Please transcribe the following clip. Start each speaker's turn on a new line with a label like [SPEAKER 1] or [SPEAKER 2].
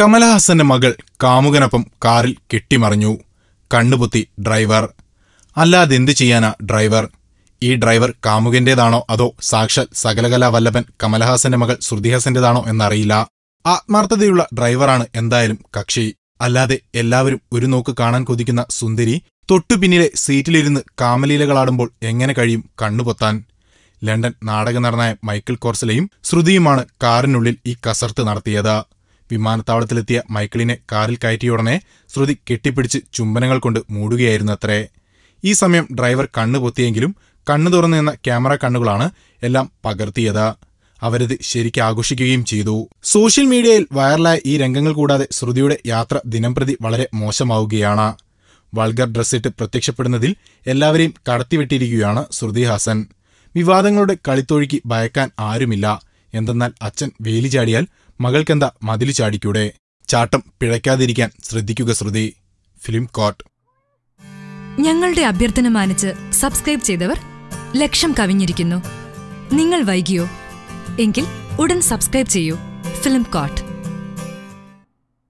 [SPEAKER 1] കമലഹാസന്റെ മകൾ കാമുകനൊപ്പം കാറിൽ കെട്ടിമറിഞ്ഞു. കണ്ണുപൊത്തി ഡ്രൈവർ. അല്ലാതെ അല്ലാതെന്ത് ചെയ്യാനാ ഡ്രൈവർ? ഈ ഡ്രൈവർ കാമുകന്റേതാണോ അതോ സാക്ഷാൽ സകലകലാ വല്ലഭൻ കമലഹാസന്റെ മകൾ ശ്രുതിഹാസന്റേതാണോ എന്നറിയില്ല. ആത്മാർത്ഥതയുള്ള ഡ്രൈവറാണ് എന്തായാലും കക്ഷി. അല്ലാതെ എല്ലാവരും ഒരു നോക്ക് കാണാൻ കൊതിക്കുന്ന സുന്ദരി തൊട്ടുപിന്നിലെ സീറ്റിലിരുന്ന് കാമലീലകളാടുമ്പോൾ എങ്ങനെ കഴിയും കണ്ണുപൊത്താൻ. ലണ്ടൻ നാടക നടനായ മൈക്കിൾ കോർസലയും ശ്രുതിയുമാണ് കാറിനുള്ളിൽ ഈ കസർത്ത് നടത്തിയത്. വിമാനത്താവളത്തിലെത്തിയ മൈക്കിളിനെ കാറിൽ കയറ്റിയ ഉടനെ ശ്രുതി കെട്ടിപ്പിടിച്ച് ചുംബനങ്ങൾ കൊണ്ട് മൂടുകയായിരുന്നു അത്രേ ഈ സമയം ഡ്രൈവർ കണ്ണു പൊത്തിയെങ്കിലും കണ്ണു തുറന്നു നിന്ന ക്യാമറ കണ്ണുകളാണ് എല്ലാം പകർത്തിയത്. അവരത് ശരിക്കും ആഘോഷിക്കുകയും ചെയ്തു. സോഷ്യൽ മീഡിയയിൽ വൈറലായ ഈ രംഗങ്ങൾ കൂടാതെ ശ്രുതിയുടെ യാത്ര ദിനംപ്രതി വളരെ മോശമാവുകയാണ്. വൾഗർ ഡ്രസ്സിട്ട് പ്രത്യക്ഷപ്പെടുന്നതിൽ എല്ലാവരെയും കടത്തിവിട്ടിരിക്കുകയാണ് ശ്രുതി ഹാസൻ വിവാദങ്ങളുടെ കളിത്തൊഴുക്കി ഭയക്കാൻ ആരുമില്ല. എന്തെന്നാൽ അച്ഛൻ വേലി ചാടിയാൽ മകൾക്കെന്താ മതിലു ചാടിക്കൂടെ? ചാട്ടം പിഴയ്ക്കാതിരിക്കാൻ ശ്രദ്ധിക്കുക ശ്രുതി. ഫിലിം കോട്ട്
[SPEAKER 2] ഞങ്ങളുടെ അഭ്യർത്ഥന മാനിച്ച് സബ്സ്ക്രൈബ് ചെയ്തവർ ലക്ഷം കവിഞ്ഞിരിക്കുന്നു. നിങ്ങൾ വൈകിയോ? എങ്കിൽ ഉടൻ സബ്സ്ക്രൈബ് ചെയ്യൂ. Film coat